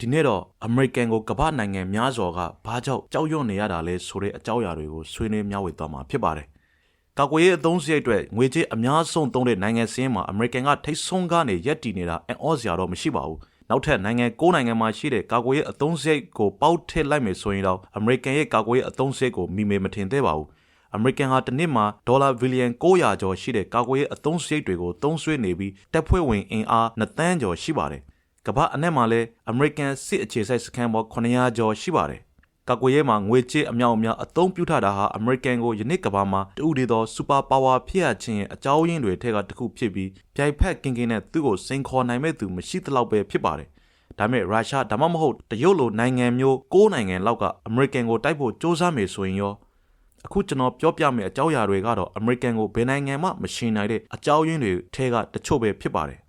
ဒီနေ့တော့အမေရိကန်ကိုကမ္ဘာနိုင်ငံများစွာကဘာကြောင့်ကြောက်ရွံ့နေရတာလဲဆိုတဲ့အကြောင်းအရာတွေကိုဆွေးနွေးမျှဝေသွားမှာဖြစ်ပါတယ်။ကာကွယ်ရေးအသုံးစရိတ်အတွက်ငွေကြေးအများဆုံးသုံးတဲ့နိုင်ငံစင်းမှာအမေရိကန်ကထိတ်ဆုံးကနေရက်တည်နေတာအံ့ဩစရာတော့မရှိပါဘူး။နောက်ထပ်နိုင်ငံ၉နိုင်ငံမှာရှိတဲ့ကာကွယ်ရေးအသုံးစရိတ်ကိုပေါက်ထစ်လိုက်မယ်ဆိုရင်တော့အမေရိကန်ရဲ့ကာကွယ်ရေးအသုံးစရိတ်ကိုမိမေမထင်သေးပါဘူး။အမေရိကန်ဟာတစ်နှစ်မှာဒေါ်လာဘီလီယံ900ကျော်ရှိတဲ့ကာကွယ်ရေးအသုံးစရိတ်တွေကိုသုံးစွဲနေပြီးတပ်ဖွဲ့ဝင်အင်အား2သန်းကျော်ရှိပါတယ်။ ကမ္ဘာအနက်မှာလည်းအမေရိကန်စစ်အခြေစိုက်စခန်းပေါင်း900ကျော်ရှိပါတယ်။ကာကွယ်ရေးမှာငွေကြေးအမြောက်အများအသုံးပြုထားတာဟာအမေရိကန်ကိုယနေ့ကမ္ဘာမှာတူတည်သောစူပါပါဝါဖြစ်ရခြင်းရဲ့အကြောင်းရင်းတွေထက်ကတစ်ခုဖြစ်ပြီးပြိုင်ဖက်ကင်ကင်နဲ့သူ့ကိုစိန်ခေါ်နိုင်မဲ့သူမရှိသလောက်ပဲဖြစ်ပါတယ်။ဒါပေမဲ့ရုရှားဒါမှမဟုတ်တရုတ်လိုနိုင်ငံမျိုး၉နိုင်ငံလောက်ကအမေရိကန်ကိုတိုက်ဖို့စ조사မယ်ဆိုရင်ရောအခုကျွန်တော်ပြောပြမယ့်အကြောင်းအရာတွေကတော့အမေရိကန်ကိုဘယ်နိုင်ငံမှမရှင်နိုင်တဲ့အကြောင်းရင်းတွေထဲကတချို့ပဲဖြစ်ပါတယ်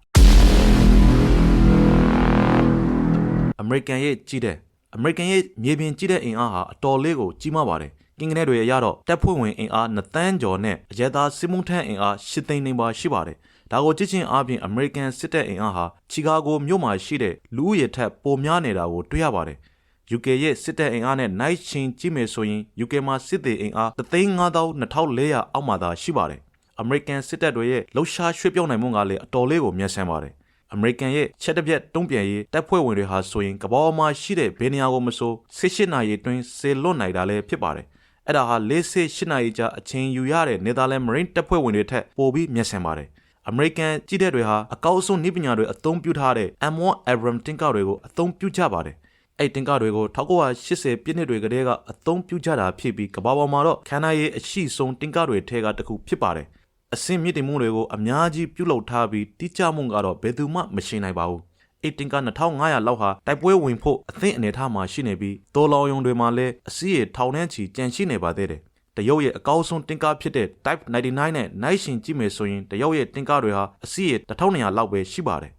အမေရိကန်ရဲ့ကြီးတဲ့အမေရိကန်ရဲ့မြေပြင်ကြီးတဲ့အင်အားဟာအတော်လေးကိုကြီးမားပါတယ်ကင်ကနေတွေရတော့တပ်ဖွဲ့ဝင်အင်အား2တန်းကျော်နဲ့အရဲသားစစ်မှုထမ်းအင်အား8သိန်းနေပါရှိပါတယ်ဒါကိုကြည့်ချင်းအားဖြင့်အမေရိကန်စစ်တပ်အင်အားဟာချီကာဂိုမြို့မှာရှိတဲ့လူဦးရေထက်ပိုများနေတာကိုတွေ့ရပါတယ် UK ရဲ့စစ်တပ်အင်အားနဲ့ night ချင်းကြည့်မယ်ဆိုရင် UK မှာစစ်သည်အင်အား352,2400အောက်မှာသာရှိပါတယ်။ American စစ်တပ်တွေရဲ့လှုပ်ရှားရွှေ့ပြောင်းနိုင်မှုကလည်းအတော်လေးကိုမြန်ဆန်ပါတယ်။ American ရဲ့ချက်တစ်ပြက်တုံးပြန်ရေးတပ်ဖွဲ့ဝင်တွေဟာဆိုရင်ကမ္ဘာပေါ်မှာရှိတဲ့ဘယ်နေရာကိုမဆို18နာရီအတွင်းဆေလွတ်နိုင်တာလည်းဖြစ်ပါတယ်။အဲ့ဒါဟာ48နာရီကြာအချိန်ယူရတဲ့ Netherlands Marine တပ်ဖွဲ့ဝင်တွေထက်ပိုပြီးမြန်ဆန်ပါတယ်။ American ကြီးတဲ့တွေဟာအကောက်အဆုံးနည်းပညာတွေအသုံးပြုထားတဲ့ M1 Abram တင်ကားတွေကိုအသုံးပြုကြပါတယ်။အဲ့တင်ကားတွေကို1980ပြည့်နှစ်တွေကတည်းကအသုံးပြုကြတာဖြစ်ပြီးကမ္ဘာပေါ်မှာတော့ခန္ဓာရည်အရှိဆုံးတင်ကားတွေထဲကတစ်ခုဖြစ်ပါတယ်။ အစင်မြင့်တင်မှုတွေကိုအများကြီးပြုလုပ်ထားပြီးတိကျမှုကတော့ဘယ်သူမှမရှင်းနိုင်ပါဘူး။အဲ့တင်ကား2500လောက်ဟာတိုက်ပွဲဝင်ဖို့အသင့်အနေထားမှာရှိနေပြီးတိုးလောင်ယုံတွေမှာလည်းအစီးရထောင်နှန်းချီကြန့်ရှိနေပါသေးတယ်။တရုတ်ရဲ့အကောင်းဆုံးတင်ကားဖြစ်တဲ့ Type 99နဲ့ Night ရှင်ကြည့်မယ်ဆိုရင်တရုတ်ရဲ့တင်ကားတွေဟာအစီးရ1200လောက်ပဲရှိပါတယ်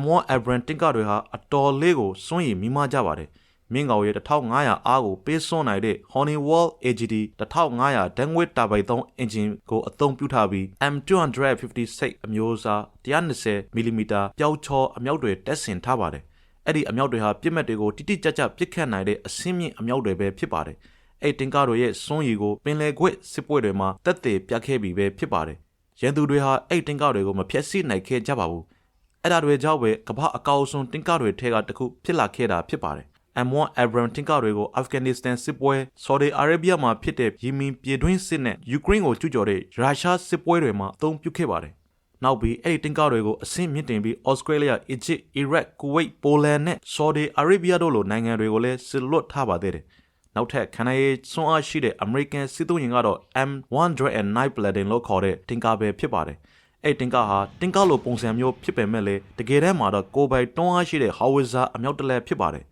M1 Abrams တင်ကတွေဟာအတော်လေးကိုစွန့်ရည်မိမကြပါတယ်။ မြင့်ကောင်ရဲ့1500အားကိုပေးစွန့်နိုင်တဲ့ Honeywell AGD 1500ဓာတ်ငွေ့တာဘိုင်သုံးအင်ဂျင်ကိုအသုံးပြုထားပြီး M256 အမျိုးအစား 120mm ပျောက်ချောအမြောက်တွေတက်ဆင်ထားပါတယ်။အဲ့ဒီအမြောက်တွေဟာပြစ်မှတ်တွေကိုတိတိကျကျပစ်ခတ်နိုင်တဲ့အဆင့်မြင့်အမြောက်တွေပဲဖြစ်ပါတယ်။အဲ့တင်ကားတို့ရဲ့စွန့်ရည်ကိုပင်လယ်ကွက်စစ်ပွဲတွေမှာတက်သေးပြတ်ခဲ့ပြီးပဲဖြစ်ပါတယ်။ရန်သူတွေဟာအဲ့တင်ကားတွေကိုမဖျက်ဆီးနိုင်ခဲ့ကြပါဘူး။အဲ့ဒါတွေကြောင့်ပဲကမ္ဘာအကောက်ဆုံးတင်ကားတွေထဲကတစ်ခုဖြစ်လာခဲ့တာဖြစ်ပါတယ် M1 Abram တင်ကားတွေကိုအာဖဂန်နစ္စတန်စစ်ပွဲ Saudi Arabia မှာဖြစ်တဲ့ယီမင်ပြည်တွင်းစစ်နဲ့ယူကရိန်းကိုကျူးကျော်တဲ့ရုရှားစစ်ပွဲတွေမှာအသုံးပြုခဲ့ပါတယ်။နောက်ပြီးအဲ့ဒီတင်ကားတွေကိုအဆင့်မြင့်တင်ပြီး Australia, Egypt, Iraq, Kuwait, Poland နဲ့ Saudi Arabia တို့လိုနိုင်ငံတွေကိုလည်းစစ်လွတ်ထားပါသေးတယ်။နောက်ထပ်ခန္ဓာရည်စွမ်းအားရှိတဲ့ American စစ်သုံးရင်ကတော့ M109 Paladin လို့ခေါ်တဲ့တင်ကားပဲဖြစ်ပါတယ်။အဲ့တင်ကားဟာတင်ကားလိုပုံစံမျိုးဖြစ်ပေမဲ့လေတကယ်တမ်းမှာတော့ကိုပိုင်တွန်းအားရှိတဲ့ howitzer အမြောက်တလဲဖြစ်ပါတယ်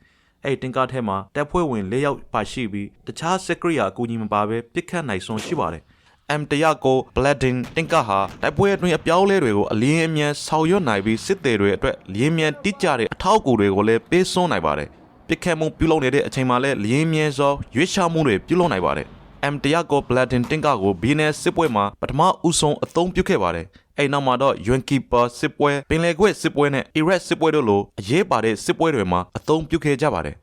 အဲ့တင်ကားထဲမှာတပ်ဖွဲ့ဝင်၄ယောက်ပါရှိပြီးတခြားစက်ကရိယာအကူအညီမပါဘဲပြစ်ခတ်နိုင်ဆုံးရှိပါတယ် M100 ကို Bladin တင်ကားဟာတိုက်ပွဲအတွင်းအပြောင်းလဲတွေကိုအလင်းအမြန်ဆောင်ရွက်နိုင်ပြီးစစ်သည်တွေအတွက်လင်းမြန်တိကျတဲ့အထောက်အကူတွေကိုလည်းပေးစွန်းနိုင်ပါတယ်ပြစ်ခတ်မှုပြုလုပ်နေတဲ့အချိန်မှာလည်းလင်းမြန်စွာရွေးချမှုတွေပြုလုပ်နိုင်ပါတယ် M100 ကို Bladin တင်ကားကို BNS စစ်ပွဲမှာပထမဦးဆုံးအသုံးပြုခဲ့ပါတယ် အဲ့နောက်မှာတော့ Yuan Keeper စစ်ပွဲပင်လယ်ကွေ့စစ်ပွဲနဲ့ Iraq စစ်ပွဲတို့လိုအရေးပါတဲ့စစ်ပွဲတွေမှာအသုံးပြုခဲ့ကြပါတယ်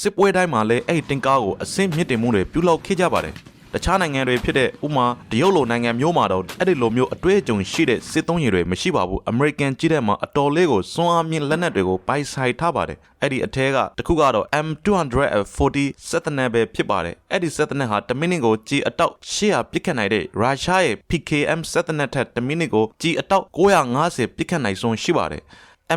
စစ်ပွဲတိုင်းမှာလည်းအဲ့တင်ကားကိုအဆင့်မြင့်တင်မှုတွေပြုလုပ်ခဲ့ကြပါတယ် တခြားနိုင်ငံတွေဖြစ်တဲ့ဥမာတရုတ်လိုနိုင်ငံမျိုးမှာတော့အဲ့ဒီလိုမျိုးအတွေ့အကြုံရှိတဲ့စစ်သုံးရည်တွေမရှိပါဘူးအမေရိကန်ကြီးတဲ့မှာအတော်လေးကိုစွမ်းအားမြင့်လက်နက်တွေကိုပိုင်ဆိုင်ထားပါတယ်အဲ့ဒီအထဲကတခုကတော့ M240 စက်တနက်ပဲဖြစ်ပါတယ်အဲ့ဒီစက်တနက်ဟာတမိနစ်ကိုကြီးအတောက်800ပစ်ခတ်နိုင်တဲ့ရုရှားရဲ့ PKM စက်တနက်ထက်တမိနစ်ကိုကြီးအတောက်950ပစ်ခတ်နိုင်ဆုံးရှိပါတယ်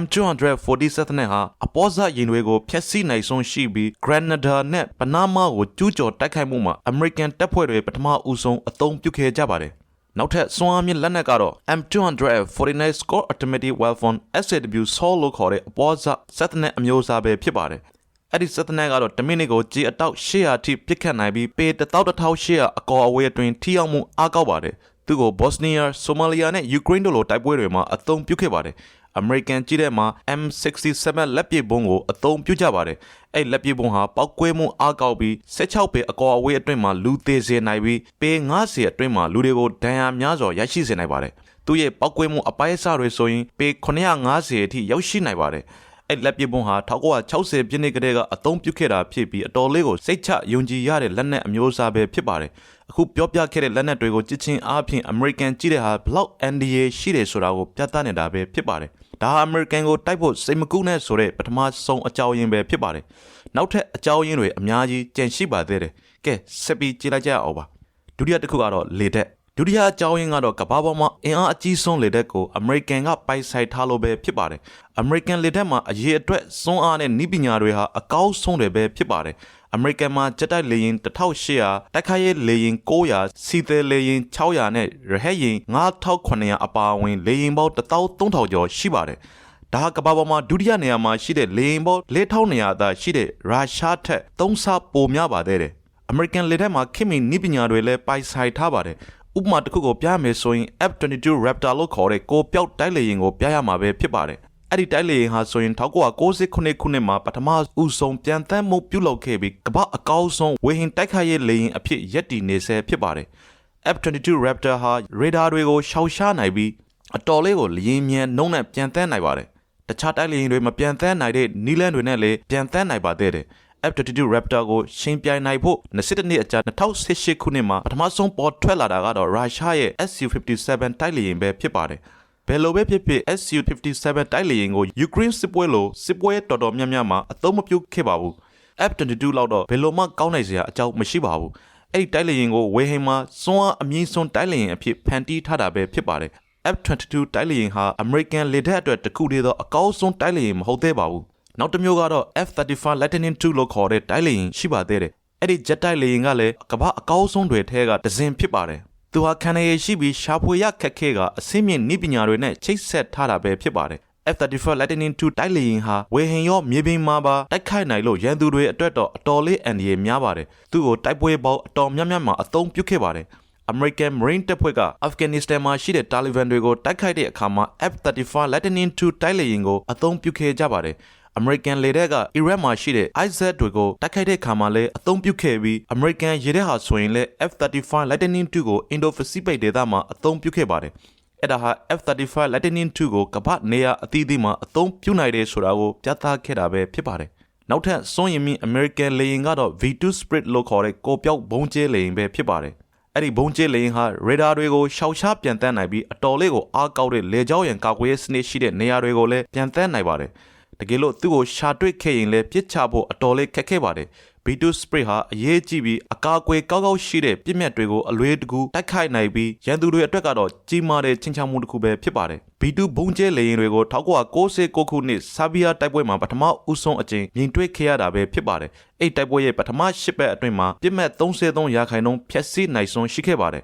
M247 နဲ့ဟာအပေါ်ဇရင်တွေကိုဖျက်ဆီးနိုင်ဆုံးရှိပြီး Grenada နဲ့ပနားမားကိုကျူးကျော်တိုက်ခိုက်မှုမှာ American တပ်ဖွဲ့တွေပထမဦးဆုံးအသုံးပြုခဲ့ကြပါတယ်။နောက်ထပ်စွမ်းအားမြင့်လက်နက်ကတော့ M249 Score Automatic Weapon SAW Sol လို့ခေါ်တဲ့အပေါ်ဇစက်တနက်အမျိုးအစားပဲဖြစ်ပါတယ်။အဲ့ဒီစက်တနက်ကတော့တမိနစ်ကိုကြီးအတောက်800ထိပစ်ခတ်နိုင်ပြီးပေ11800အကော်အဝေးအတွင်းထိရောက်မှုအားကောက်ပါတယ်။သူ့ကိုဘော့စနီးယား၊ဆိုမာလီယာနဲ့ယူကရိန်းတို့လိုတိုက်ပွဲတွေမှာအသုံးပြုခဲ့ပါတယ်။ American ကြီးတဲ့မှာ M67 လက်ပစ်ဘုံးကိုအသုံးပြုကြပါတယ်။အဲ့လက်ပစ်ဘုံးဟာပောက်ကွဲမှုအားကောက်ပြီး16ပေအကွာအဝေးအတွင်းမှာလူသေးစေနိုင်ပြီးပေ90အတွင်းမှာလူတွေကိုဒဏ်ရာများစွာရရှိစေနိုင်ပါတယ်။သူ့ရဲ့ပောက်ကွဲမှုအပိုင်းအစတွေဆိုရင်ပေ950အထိရောက်ရှိနိုင်ပါတယ်။အဲ့လက်ပစ်ဗုံးဟာ1960ပြည့်နှစ်ကတည်းကအသုံးပြုခဲ့တာဖြစ်ပြီးအတော်လေးကိုစိတ်ချယုံကြည်ရတဲ့လက်နက်အမျိုးအစားပဲဖြစ်ပါတယ်အခုပြောပြခဲ့တဲ့လက်နက်တွေကိုကြည့်ချင်းအားဖြင့် American ကြီးတဲ့ဟာဘလောက် NDA ရှိတယ်ဆိုတာကိုပြသနေတာပဲဖြစ်ပါတယ် ဒါဟာ American ကိုတိုက်ဖို့စိတ်မကူးနဲ့ဆိုတဲ့ပထမဆုံးအကြောင်းရင်းပဲဖြစ်ပါတယ်နောက်ထပ်အကြောင်းရင်းတွေအများကြီးကြန့်ရှိပါသေးတယ်ကဲဆက်ပြီးကြည့်လိုက်ကြအောင်ပါဒုတိယတစ်ခုကတော့လေတက်ဒုတိယအကြောင်းရင်းကတော့ကမ္ဘာပေါ်မှာအင်အားအကြီးဆုံးလေတပ်ကို American ကပိုင်ဆိုင်ထားလို့ပဲဖြစ်ပါတယ်။ American လေတပ်မှာအရေးအတွက်စွမ်းအားနဲ့နည်းပညာတွေဟာအကောင်းဆုံးတွေပဲဖြစ်ပါတယ်။ American မှာဂျက်တိုက်လေယာဉ်1800တိုက်ခိုက်ရေးလေယာဉ်900စီးသည်လေယာဉ်600နဲ့ရဟတ်ယာဉ်9900အပါအဝင်လေယာဉ်ပေါင်း13000ကျော်ရှိပါတယ်။ဒါဟာကမ္ဘာပေါ်မှာဒုတိယနေရာမှာရှိတဲ့လေယာဉ်ပေါင်း4200သာရှိတဲ့ရုရှားထက်3ဆပိုများပါသေးတယ်။ American လေတပ်မှာခင်မင်နည်းပညာတွေလည်းပိုင်ဆိုင်ထားပါတယ်ဥပမာတစ်ခုကိုပြမယ်ဆိုရင် F22 Raptor လို့ခေါ်တဲ့ကိုပြောက်တိုက်လေယာဉ်ကိုပြရမှာပဲဖြစ်ပါတယ် အဲ့ဒီတိုက်လေယာဉ်ဟာဆိုရင်1969ခုနှစ်မှာပထမဦးဆုံးပြန်တမ်းမှုပြုလုပ်ခဲ့ပြီးကမ္ဘာအကောင်းဆုံးဝေဟင်တိုက်ခိုက်ရေးလေယာဉ်အဖြစ်ရည်တည်နေဆဲဖြစ်ပါတယ် F22 Raptor ဟာရေဒါတွေကိုရှောင်ရှားနိုင်ပြီးအတော်လေးကိုလျင်မြန်နှုံးနဲ့ပြန်တမ်းနိုင်ပါတယ်တခြားတိုက်လေယာဉ်တွေမပြန်တမ်းနိုင်တဲ့နီလန်တွေနဲ့လည်းပြန်တမ်းနိုင်ပါသေးတယ် F22 Raptor ကိုရှင်းပြိုင်နိုင်ဖို့22နှစ်အကြာ2018ခုနှစ်မှာပထမဆုံးပေါ်ထွက်လာတာကတော့ရုရှားရဲ့ Su-57 တိုက်လေယာဉ်ပဲဖြစ်ပါတယ်။ ဘယ်လိုပဲဖြစ်ဖြစ် Su-57 တိုက်လေယာဉ်ကိုယူကရိန်းစစ်ပွဲလိုစစ်ပွဲတော်တော်များများမှာအသုံးမပြုခဲ့ပါဘူး။ F22 လောက်တော့ဘယ်လိုမှကောင်းနိုင်စရာအကြောင်းမရှိပါဘူး။အဲ့ဒီတိုက်လေယာဉ်ကိုဝေဟင်မှာစွမ်းအားအမြင့်ဆုံးတိုက်လေယာဉ်အဖြစ်ဖန်တီးထားတာပဲဖြစ်ပါတယ်။ F22 တိုက်လေယာဉ်ဟာ American လေတပ်အတွက်တခုတည်းသောအကောင်းဆုံးတိုက်လေယာဉ်မဟုတ်သေးပါဘူး။နောက်တစ်မျိုးကတော့ F35 Lightning II လို့ခေါ်တဲ့တိုက်လေယာဉ်ရှိပါသေးတယ်။အဲ့ဒီ jet တိုက်လေယာဉ်ကလည်းကမ္ဘာအကောင်းဆုံးတွေထဲကတစ်စင်ဖြစ်ပါတယ်။ သူဟာခံရရရှိပြီးရှာဖွေရခက်ခဲကအစင်းမြင့်နည်းပညာတွေနဲ့ချိတ်ဆက်ထားတာပဲဖြစ်ပါတယ်။ F35 Lightning II တိုက်လေယာဉ်ဟာဝေဟင်ရောမြေပြင်မှာပါတိုက်ခိုက်နိုင်လို့ရန်သူတွေအတွက်တော့အတော်လေးအန္တရာယ်များပါတယ်။သူ့ကိုတိုက်ပွဲပေါင်းအတော်များများမှာအသုံးပြုခဲ့ပါတယ်။ American Marine တပ်ဖွဲ့က Afghanistan မှာရှိတဲ့ Taliban တွေကိုတိုက်ခိုက်တဲ့အခါမှာ F35 Lightning II တိုက်လေယာဉ်ကိုအသုံးပြုခဲ့ကြပါတယ်။ American လေတပ်ကအီရတ်မှာရှိတဲ့ ISAF တွေကိုတိုက်ခိုက်တဲ့ခါမှာလည်းအသုံးပြုခဲ့ပြီး American ရေတပ်ဟာဆိုရင်လည်း F-35 Lightning II ကို Indo-Pacific ဒေသမှာအသုံးပြုခဲ့ပါတယ်။အဲ့ဒါဟာ F-35 Lightning II ကိုကမ္ဘာနေရာအသီးသီးမှာအသုံးပြုနိုင်တယ်ဆိုတာကိုပြသခဲ့တာပဲဖြစ်ပါတယ်။နောက်ထပ်စွန့်ရင်မီ American လေယာဉ်ကတော့ V2 Spirit လို့ခေါ်တဲ့ကိုပြောက်ဘုံကျဲလေယာဉ်ပဲဖြစ်ပါတယ်။အဲ့ဒီဘုံကျဲလေယာဉ်ဟာရေဒါတွေကိုရှောက်ရှားပြန်တန်းနိုင်ပြီးအတော်လေးကိုအားကောက်တဲ့လေကြောင်းရန်ကာကွယ်ရေးစနစ်ရှိတဲ့နေရာတွေကိုလည်းပြန်တန်းနိုင်ပါတယ်။ တကယ်လို့သူ့ကိုရှာတွေ့ခဲ့ရင်လည်းပြစ်ချဖို့အတော်လေးခက်ခဲပါတယ် B2 spray ဟာအရေးကြီးပြီးအကာအကွယ်ကောက်ကောက်ရှိတဲ့ပြစ်မြတ်တွေကိုအလွေတကူတိုက်ခိုက်နိုင်ပြီးရန်သူတွေအတွက်ကတော့ကြီးမားတဲ့ချင်းချောက်မှုတစ်ခုပဲဖြစ်ပါတယ် B2 ဘုံကျဲလေယာဉ်တွေကို1996ခုနှစ်ဆာဘီယာတိုက်ပွဲမှာပထမဦးဆုံးအကြိမ်မြင်တွေ့ခဲ့ရတာပဲဖြစ်ပါတယ်အဲ့တိုက်ပွဲရဲ့ပထမ၈ပတ်အတွင်းမှာပြစ်မှတ်33ရာခိုင်နှုန်းဖျက်ဆီးနိုင်ဆုံးရှိခဲ့ပါတယ်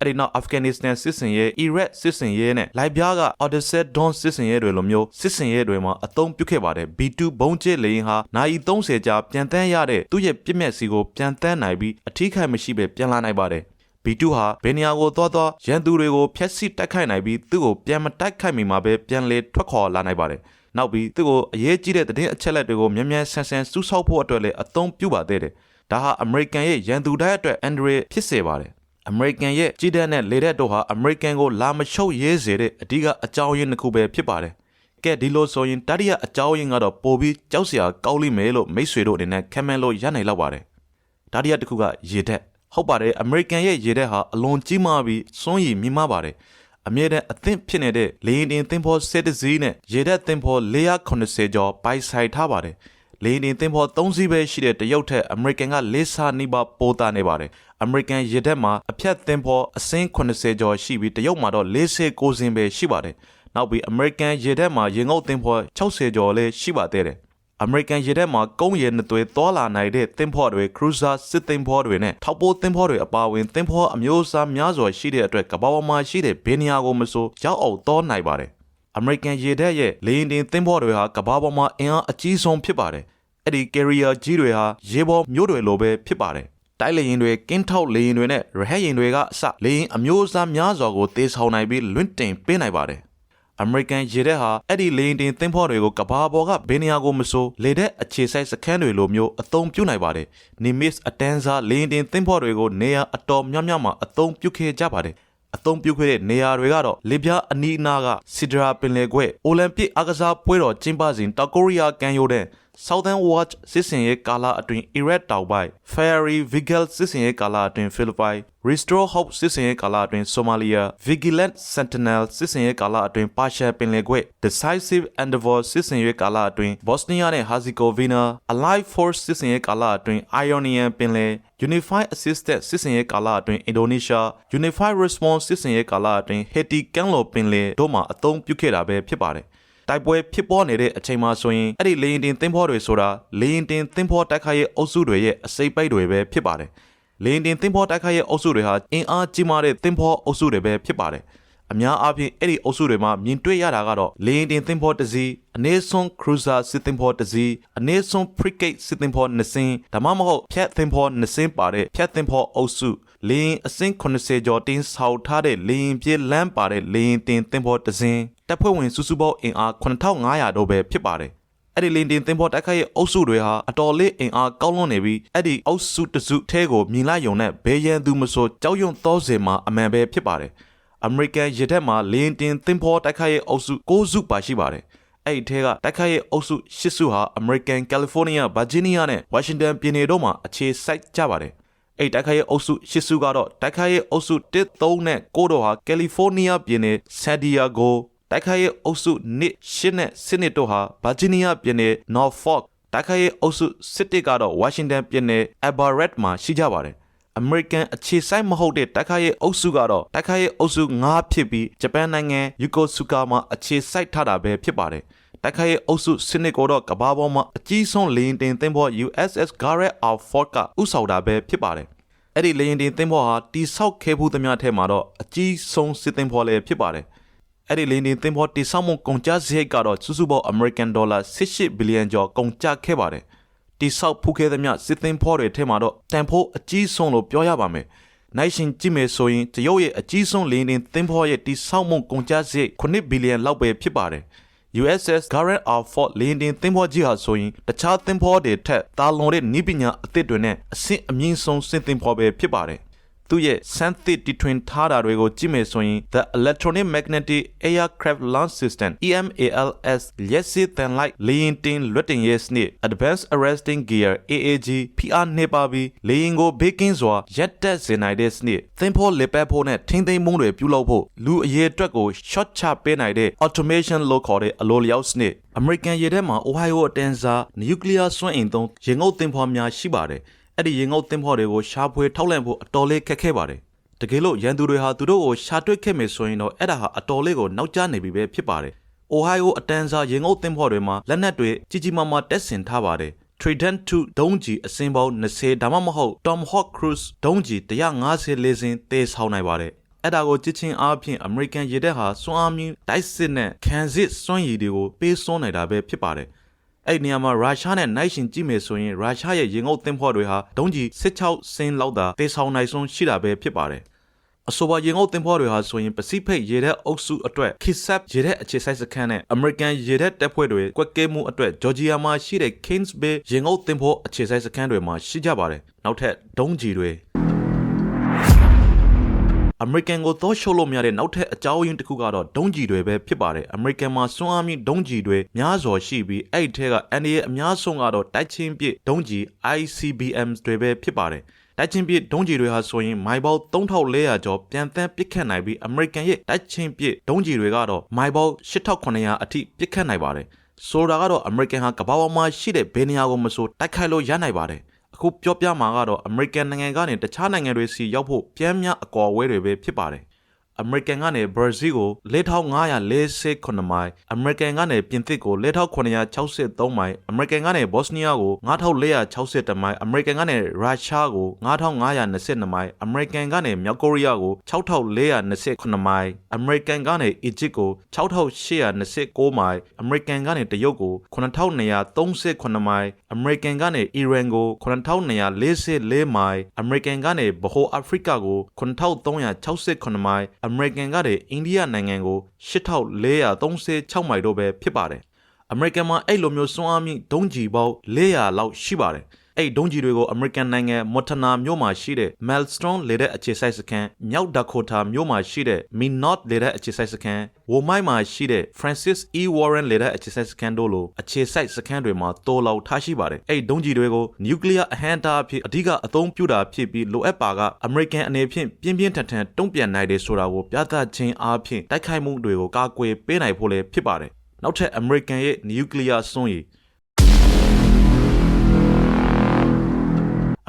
အဲ့ဒီနောက်အာဖဂန်နစ္စတန်စစ်စင်ရေးအီရတ်စစ်စင်ရေးနဲ့လိုက်ပြားက Odyssey Dawn စစ်စင်ရေးတွေလိုမျိုးစစ်စင်ရေးတွေမှာအသုံးပြုခဲ့ပါတယ် B2 ဘုံကျဲလေယာဉ်ဟာနိုင်30ကြာပြန်တန်းရတဲ့သူ့ရဲ့ပြစ်မဲ့စီကိုပြန်တန်းနိုင်ပြီးအထီးခိုင်မရှိပဲပြန်လာနိုင်ပါတယ် B2 ဟာဘယ်နေရာကိုသွားသွားရန်သူတွေကိုဖျက်ဆီးတိုက်ခိုက်နိုင်ပြီးသူ့ကိုပြန်မတိုက်ခိုက်မီမှာပဲပြန်လေထွက်ခေါ်လာနိုင်ပါတယ်နောက်ပြီးသူ့ကိုအရေးကြီးတဲ့သတင်းအချက်အလက်တွေကိုမြန်မြန်ဆန်ဆန်စူးစောက်ဖို့အတွက်လည်းအသုံးပြုပါသေးတယ်ဒါဟာအမေရိကန်ရဲ့ရန်သူတိုင်းအတွက်အန်ဒရီဖြစ်စေပါတယ် အမေရိကန်ရဲ့ကြီးတဲ့နဲ့လေတဲ့တို့ဟာအမေရိကန်ကိုလာမချုပ်ရေးစေတဲ့အဓိကအကြောင်းရင်းတစ်ခုပဲဖြစ်ပါတယ်။ကဲဒီလိုဆိုရင်တတိယအကြောင်းရင်းကတော့ပိုပြီးကြောက်စရာကောင်းလိမ့်မယ်လို့မိတ်ဆွေတို့အနေနဲ့ခံမှန်းလို့ရနိုင်လောက်ပါတယ်။တတိယတစ်ခုကရေတက်ဟုတ်ပါတယ်အမေရိကန်ရဲ့ရေတက်ဟာအလွန်ကြီးမားပြီးစွန့်ရည်မြင့်မားပါတယ်။အမြဲတမ်းအသင့်ဖြစ်နေတဲ့လေရင်တင်သင်္ဘောစစ်တစည်းနဲ့ရေတက်သင်္ဘော480ကျော်ပိုင်ဆိုင်ထားပါတယ်။ လေရင်တင်သင်္ဘော3စီးပဲရှိတဲ့တရုတ်ထက်အမေရိကန်ကလေးစားနီးပါးပိုတာနေပါတယ်။အမေရိကန်ရေတပ်မှာအဖြတ်သင်္ဘောအစင်း80ကျော်ရှိပြီးတရုတ်မှာတော့49စင်းပဲရှိပါတယ်။နောက်ပြီးအမေရိကန်ရေတပ်မှာရေငုပ်သင်္ဘော60ကျော်လည်းရှိပါသေးတယ်။အမေရိကန်ရေတပ်မှာကုန်းရဲနှစ်သွေးသွာလာနိုင်တဲ့သင်္ဘောတွေ cruiser စစ်သင်္ဘောတွေနဲ့ထောက်ပိုးသင်္ဘောတွေအပါအဝင်သင်္ဘောအမျိုးအစားများစွာရှိတဲ့အတွက်ကမ္ဘာပေါ်မှာရှိတဲ့ဘယ်နေရာကိုမဆိုရောက်အောင်တောနိုင်ပါတယ်။ အမေရိကန်ရေတပ်ရဲ့လေယာဉ်တင်သင်္ဘောတွေဟာကမ္ဘာပေါ်မှာအင်အားအကြီးဆုံးဖြစ်ပါတယ်။အဲ့ဒီ carrier ကြီးတွေဟာရေပေါ်မျိုးတွေလိုပဲဖြစ်ပါတယ်တိုက်လေရင်တွေကင်းထောက်လေရင်တွေနဲ့ရဟတ်ရင်တွေကအစလေရင်အမျိုးအစားများစွာကိုတေးဆောင်နိုင်ပြီးလွင့်တင်ပေးနိုင်ပါတယ်။ American ရေတပ်ဟာအဲ့ဒီလေရင်တင်သင်္ဘောတွေကိုကဘာပေါ်ကဘယ်နေရာကိုမဆိုလေတပ်အခြေစိုက်စခန်းတွေလိုမျိုးအသုံးပြုနိုင်ပါတယ်။ Nimitz အတန်းစားလေရင်တင်သင်္ဘောတွေကိုနေရာအတော်များများမှာအသုံးပြုခဲ့ကြပါတယ်။ အသုံးပြုခဲ့တဲ့နေရာတွေကတော့လေပြားအနီးအနားကစီဒရာပင်လယ်ကွေ့အိုလံပစ်အားကစားပွဲတော်ကျင်းပစဉ်တောက်ကိုရီးယားကမ်းရိုးတဲ့ Southern Watch စစ်စင်ရေးကာလအတွင်း Iraq တောင်ပိုင်း Fiery Vigil စစ်စင်ရေးကာလအတွင်း Philippines Restore Hope စစ်စင်ရေးကာလအတွင်း Somalia Vigilant Sentinel စစ်စင်ရေးကာလအတွင်း Pasha ပင်လယ်ကွေ့ Decisive Endeavor စစ်စင်ရေးကာလအတွင်း Bosnia နဲ့ Herzegovina Allied Force စစ်စင်ရေးကာလအတွင်း Ionian ပင်လယ် Unified Assistance စစ်စင်ရေးကာလအတွင်း Indonesia Unified Response စစ်စင်ရေးကာလအတွင်း Haiti ကမ်းလွန်ပင်လယ်တို့မှာအသုံးပြုခဲ့တာပဲဖြစ်ပါတယ် တိုက်ပွဲဖြစ်ပေါ်နေတဲ့အချိန်မှာဆိုရင်အဲ့ဒီလေရင်တင်သင်းဖောတွေဆိုတာလေရင်တင်သင်းဖောတိုက်ခိုက်ရေးအုပ်စုတွေရဲ့အစိပ်ပိတ်တွေပဲဖြစ်ပါတယ်။လေရင်တင်သင်းဖောတိုက်ခိုက်ရေးအုပ်စုတွေဟာအင်အားကြီးမားတဲ့သင်းဖောအုပ်စုတွေပဲဖြစ်ပါတယ်။အများအားဖြင့်အဲ့ဒီအုပ်စုတွေမှာမြင်တွေ့ရတာကတော့လေရင်တင်သင်းဖောတစ်စီးအနည်းဆုံး cruiser စစ်သင်းဖောတစ်စီးအနည်းဆုံး frigate စစ်သင်းဖောနှစ်စင်းဒါမှမဟုတ်ဖြတ်သင်းဖောနှစ်စင်းပါတဲ့ဖြတ်သင်းဖောအုပ်စု လေရင်အစင်း80ကျော်တင်းဆောက်ထားတဲ့လေရင်ပြေးလမ်းပါတဲ့လေရင်တင်သင်းဖောတစ်စင်းတပ်ဖွဲ့ဝင်စုစုပေါင်းအင်အား9500တော့ပဲဖြစ်ပါတယ်အဲ့ဒီလင်းတင်သင်္ဘောတိုက်ခိုက်ရဲ့အုပ်စုတွေဟာအတော်လေးအင်အားကောင်းလွန်နေပြီးအဲ့ဒီအုပ်စုတစ်စုထဲကိုမြင်လိုက်ယုံနဲ့ဘဲရန်သူမဆိုကြောက်ရွံ့သောစင်မှာအမှန်ပဲဖြစ်ပါတယ်အမေရိကန်ရထက်မှာလင်းတင်သင်္ဘောတိုက်ခိုက်ရဲ့အုပ်စု6စုပါရှိပါတယ်အဲ့ဒီထဲကတိုက်ခိုက်ရဲ့အုပ်စု10စုဟာအမေရိကန်ကယ်လီဖိုးနီးယားဗာဂျီးနီးယားနဲ့ဝါရှင်တန်ပြည်နယ်တို့မှာအခြေစိုက်ကြပါတယ် အဲ့တိုက်ခိုက်ရေးအုပ်စုရှစ်စုကတော့တိုက်ခိုက်ရေးအုပ်စု1 3နဲ့9တို့ဟာကယ်လီဖိုးနီးယားပြည်နယ်ဆန်ဒီယာဂိုတိုက်ခိုက်ရေးအုပ်စု1 8နဲ့7နှစ်တို့ဟာဗာဂျီးနီးယားပြည်နယ် Norfolk တိုက်ခိုက်ရေးအုပ်စု7ကတော့ဝါရှင်တန်ပြည်နယ် Everett မှာရှိကြပါတယ်အမေရိကန်အခြေစိုက်မဟုတ်တဲ့တိုက်ခိုက်ရေးအုပ်စုကတော့တိုက်ခိုက်ရေးအုပ်စု9ဖြစ်ပြီးဂျပန်နိုင်ငံယူကိုဆူကာမှာအခြေစိုက်ထားတာပဲဖြစ်ပါတယ် တိုက်ခိုက်ရေးအုပ်စုစနစ်ကိုတော့ကဘာပေါ်မှာအကြီးဆုံးလေယာဉ်တင်သင်္ဘော USS Garrett R. Ford ကဥဆောင်တာပဲဖြစ်ပါတယ်အဲ့ဒီလေရင်တင်သင်္ဘောဟာတိဆောက်ခဲ့မှုသမျှထဲမှာတော့အကြီးဆုံးစစ်သင်္ဘောလည်းဖြစ်ပါတယ်။အဲ့ဒီလေရင်တင်သင်္ဘောတိဆောက်မှုကုန်ကျစရိတ်ကတော့စုစုပေါင်း American Dollar 18ဘီလီယံကျော်ကုန်ကျခဲ့ပါတယ်။တိဆောက်ဖူးခဲ့သမျှစစ်သင်္ဘောတွေထဲမှာတော့တန်ဖိုးအကြီးဆုံးလို့ပြောရပါမယ်။နိုင်ရှင်ကြည့်မယ်ဆိုရင်တရုတ်ရဲ့အကြီးဆုံးလေရင်တင်သင်္ဘောရဲ့တိဆောက်မှုကုန်ကျစရိတ်9ဘီလီယံလောက်ပဲဖြစ်ပါတယ်။ USS Garrett R. Ford လေယာဉ်တင်သင်္ဘောကြီးဟာဆိုရင်တခြားသင်္ဘောတွေထက်တာလွန်တဲ့နည်းပညာအသစ်တွေနဲ့အဆင့်အမြင့်ဆုံးစစ်သင်္ဘောပဲဖြစ်ပါတယ်။ သူရဲ့စမ်းသစ်တီထွင်ထားတာတွေကိုကြည့်မယ်ဆိုရင် The Electronic Magnetic Aircraft Launch System EMALS လက်စစ်တန်လိုက်လေယာဉ်တင်လွတ်တင်ရေးစနစ် Advanced Arresting Gear AAG PR နှိပ်ပါပြီးလေယာဉ်ကိုဘေးကင်းစွာရက်တက်စေနိုင်တဲ့စနစ်သင်္ဘောလေပတ်ဖို့နဲ့ထိမ့်သိမ်းမှုတွေပြုလုပ်ဖို့လူအရေးအတွက်ကို short ချပေးနိုင်တဲ့ automation လို့ခေါ်တဲ့အလိုလျောက်စနစ်အမေရိကန်ရေထဲမှာ Ohio အတန်းစားနျူကလ িয়ার စွမ်းအင်သုံးရေငုပ်သင်္ဘောများရှိပါတယ် အဲ့ဒီရေငုပ်သင်္ဘောတွေကိုရှာဖွေထောက်လှမ်းဖို့အတော်လေးခက်ခဲပါတယ်တကယ်လို့ရန်သူတွေဟာသူတို့ကိုရှာတွေ့ခဲ့မယ်ဆိုရင်တော့အဲ့ဒါဟာအတော်လေးကိုနောက်ကျနေပြီပဲဖြစ်ပါတယ်။ Ohio အတန်းစားရေငုပ်သင်္ဘောတွေမှာလက်နက်တွေကြီးကြီးမားမားတက်ဆင်ထားပါတယ်။ Trident 2ဒုံးကြီးအစင်းပေါင်း20ဒါမှမဟုတ် Tomahawk Cruise ဒုံးကြီး154စင်းသေဆောင်နိုင်ပါတယ်။အဲ့ဒါကိုကြည့်ချင်းအားဖြင့် American ရေတပ်ဟာစွမ်းအားမြင့်တိုက်စစ်နဲ့ခံစစ်စွမ်းရည်တွေကိုပေးစွန်းနိုင်တာပဲဖြစ်ပါတယ်။ အဲ့ဒီနေရာမှာရုရှားနဲ့နိုင်ရှင်ကြည့်မယ်ဆိုရင်ရုရှားရဲ့ရေငုပ်သင်္ဘောတွေဟာဒုံးကြီး16စင်းလောက်သာတေဆောင်နိုင်ဆုံးရှိတာပဲဖြစ်ပါတယ်အဆိုပါရေငုပ်သင်္ဘောတွေဟာဆိုရင်ပစိဖိတ်ရေတပ်အုပ်စုအတွက်ခစ်ဆပ်ရေတပ်အခြေစိုက်စခန်းနဲ့အမေရိကန်ရေတပ်တပ်ဖွဲ့တွေကွက်ကဲမှုအတွက်ဂျော်ဂျီယာမှာရှိတဲ့ Kings Bay ရေငုပ်သင်္ဘောအခြေစိုက်စခန်းတွေမှာရှိကြပါတယ်နောက်ထပ်ဒုံးကြီးတွေ အမေရိကန်ကိုသောရှုပ်လို့မရတဲ့နောက်ထပ်အကြောင်းရင်းတစ်ခုကတော့ဒုံးကျည်တွေပဲဖြစ်ပါတယ်အမေရိကန်မှာစွမ်းအားမြင့်ဒုံးကျည်တွေများစွာရှိပြီးအဲ့ဒီထဲကအန်ဒီရဲ့အများဆုံးကတော့တိုက်ချင်းပစ်ဒုံးကျည် ICBM တွေပဲဖြစ်ပါတယ်တိုက်ချင်းပစ်ဒုံးကျည်တွေဟာဆိုရင်မိုင်ပေါက်3400ကျော်ပြန်တန်းပစ်ခတ်နိုင်ပြီးအမေရိကန်ရဲ့တိုက်ချင်းပစ်ဒုံးကျည်တွေကတော့မိုင်ပေါက်8900အထိပစ်ခတ်နိုင်ပါတယ်ဆိုတာကတော့အမေရိကန်ဟာကမ္ဘာပေါ်မှာရှိတဲ့ဘယ်နေရာကိုမဆိုတိုက်ခိုက်လို့ရနိုင်ပါတယ် အခုပြောပြမှာကတော့အမေရိကန်နိုင်ငံကနေတခြားနိုင်ငံတွေစီရောက်ဖို့ပြန်များအကွာအဝဲတွေပဲဖြစ်ပါတယ် အမေရိကန်ကနေဘရာဇီးကို4548မိုင်အမေရိကန်ကနေပြင်သစ်ကို4963မိုင်အမေရိကန်ကနေဘော့စနီးယားကို9460မိုင်အမေရိကန်ကနေရုရှားကို9522မိုင်အမေရိကန်ကနေမြောက်ကိုရီးယားကို6429မိုင်အမေရိကန်ကနေအီဂျစ်ကို6829မိုင်အမေရိကန်ကနေတရုတ်ကို9238မိုင်အမေရိကန်ကနေအီရန်ကို9244မိုင်အမေရိကန်ကနေဗဟိုအာဖရိကကို9368မိုင်အမေရိကန်ကနေအိန္ဒိယနိုင်ငံကို8436မိုင်တို့ပဲဖြစ်ပါတယ်။အမေရိကန်မှာအဲ့လိုမျိုးစွမ်းအားမြင့်ဒုံးကျည်ပေါင်း400လောက်ရှိပါတယ် အဲ့ဒီဒုံးကျည်တွေကို American နိုင်ငံမော်တနာမြို့မှာရှိတဲ့ Maelstrom လေတဲ့အခြေစိုက်စခန်းမြောက်ဒါကိုတာမြို့မှာရှိတဲ့ Minot လေတဲ့အခြေစိုက်စခန်းဝိုမိုက်မှာရှိတဲ့ Francis E Warren လေတဲ့အခြေစိုက်စခန်းတို့လိုအခြေစိုက်စခန်းတွေမှာတိုးလောက်ထားရှိပါတယ်အဲ့ဒီဒုံးကျည်တွေကို nuclear အဟန့်တာအဖြစ်အဓိကအသုံးပြုတာဖြစ်ပြီးလိုအပ်ပါက American အနေဖြင့်ပြင်းပြင်းထန်ထန်တုံ့ပြန်နိုင်တယ်ဆိုတာကိုပြသခြင်းအားဖြင့်တိုက်ခိုက်မှုတွေကိုကာကွယ်ပေးနိုင်ဖို့လည်းဖြစ်ပါတယ်နောက်ထပ် American ရဲ့ nuclear စွမ်းရည်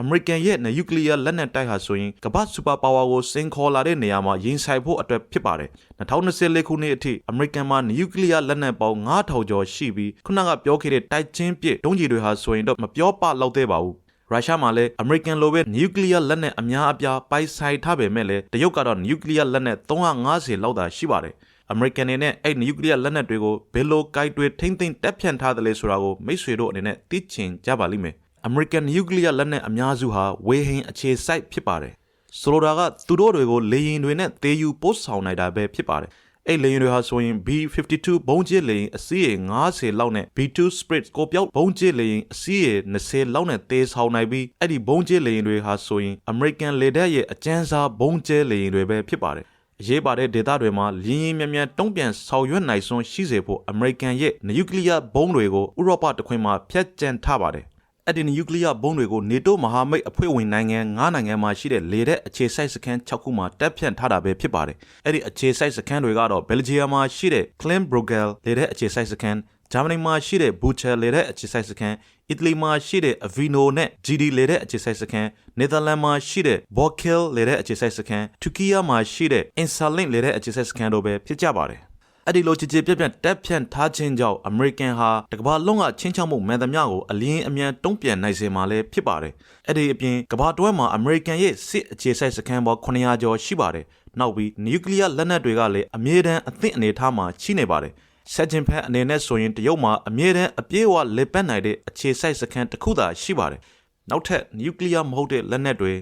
အမေရိကန်ရဲ့နျူကလ িয়ার လက်နက်တိုက်ဟာဆိုရင်ကမ္ဘာစူပါပါဝါကိုစင်ခေါ်လာတဲ့နေရာမှာရင်ဆိုင်ဖို့အတွက်ဖြစ်ပါတယ်2024ခုနှစ်အထိအမေရိကန်မှာနျူကလ িয়ার လက်နက်ပေါင်း9000ကျော်ရှိပြီးခုနကပြောခဲ့တဲ့တိုက်ချင်းပစ်ဒုံးကျည်တွေဟာဆိုရင်တော့မပြောပလောက်သေးပါဘူးရုရှားမှာလည်းအမေရိကန်လိုပဲနျူကလ িয়ার လက်နက်အများအပြားပိုင်ဆိုင်ထားပေမဲ့လည်းတရုတ်ကတော့နျူကလ িয়ার လက်နက်350လောက်သာရှိပါတယ်အမေရိကန်နေနဲ့အဲ့နျူကလ িয়ারလက်နက်တွေကိုဘယ်လိုကိုက်တွေထိမ့်သိမ့်တက်ဖြန့်ထားတယ်လဲဆိုတာကိုမိတ်ဆွေတို့အနေနဲ့သိချင်ကြပါလိမ့်မယ် American Nuclear လက်နက်အများစုဟာဝေဟင်အခြေစိုက်ဖြစ်ပါတယ်။ဆိုလိုတာကသူတို့တွေကိုလေယာဉ်တွေနဲ့သေယူပို့ဆောင်နိုင်တာပဲဖြစ်ပါတယ်။အဲ့လေယာဉ်တွေဟာဆိုရင် B52 ဘုံးကျစ်လေယာဉ်အစီးရေ90လောက်နဲ့ B2 Spirit ကိုပြောက်ဘုံးကျစ်လေယာဉ်အစီးရေ20လောက်နဲ့သေဆောင်နိုင်ပြီးအဲ့ဒီဘုံးကျစ်လေယာဉ်တွေဟာဆိုရင် American လေတပ်ရဲ့အကြမ်းစားဘုံးကျဲလေယာဉ်တွေပဲဖြစ်ပါတယ်။အရေးပါတဲ့ဒေသတွေမှာလင်းရင်းမြမြတုံ့ပြန်ဆောင်ရွက်နိုင်စွမ်းရှိစေဖို့ American ရဲ့နျူကလ িয়ার ဘုံးတွေကိုဥရောပတခွင်မှာဖျက်ကျန်ထားပါတယ်။ အဲ့ဒီနျူကလ িয়ার ဘုံးတွေကိုနေတိုးမဟာမိတ်အဖွဲ့ဝင်နိုင်ငံ9နိုင်ငံမှာရှိတဲ့လေတဲ့အခြေစိုက်စခန်း6ခုမှာတပ်ဖြန့်ထားတာပဲဖြစ်ပါတယ်။အဲ့ဒီအခြေစိုက်စခန်းတွေကတော့ဘယ်လ်ဂျီယမ်မှာရှိတဲ့ Klimbrugel လေတဲ့အခြေစိုက်စခန်းဂျာမနီမှာရှိတဲ့ Bucher လေတဲ့အခြေစိုက်စခန်းအီတလီမှာရှိတဲ့ Avino နဲ့ GD လေတဲ့အခြေစိုက်စခန်းနယ်သာလန်မှာရှိတဲ့ Bokel လေတဲ့အခြေစိုက်စခန်းတူကီးယားမှာရှိတဲ့ Insalink လေတဲ့အခြေစိုက်စခန်းတို့ပဲဖြစ်ကြပါတယ်။ အဲ့ဒီလိုချစ်ချစ်ပြက်ပြက်တက်ဖြန့်ထားခြင်းကြောင့်အမေရိကန်ဟာတကမ္ဘာလုံးကချင်းချောက်မှုမှန်သမျှကိုအလင်းအမြန်တုံ့ပြန်နိုင်စေမှာလည်းဖြစ်ပါတယ်။အဲ့ဒီအပြင်ကမ္ဘာတွဲမှာအမေရိကန်ရဲ့စစ်အခြေစိုက်စခန်းပေါင်း900ကျော်ရှိပါတယ်။နောက်ပြီးနျူကလ িয়ার လက်နက်တွေကလည်းအမြဲတမ်းအသင့်အနေထားမှာရှိနေပါတယ်။ဆက်ချင်းဖက်အနေနဲ့ဆိုရင်တရုတ်မှာအမြဲတမ်းအပြည့်အဝလေပတ်နိုင်တဲ့အခြေစိုက်စခန်းတစ်ခုသာရှိပါတယ်။နောက်ထပ်နျူကလ িয়ার မဟုတ်တဲ့လက်နက်တွေ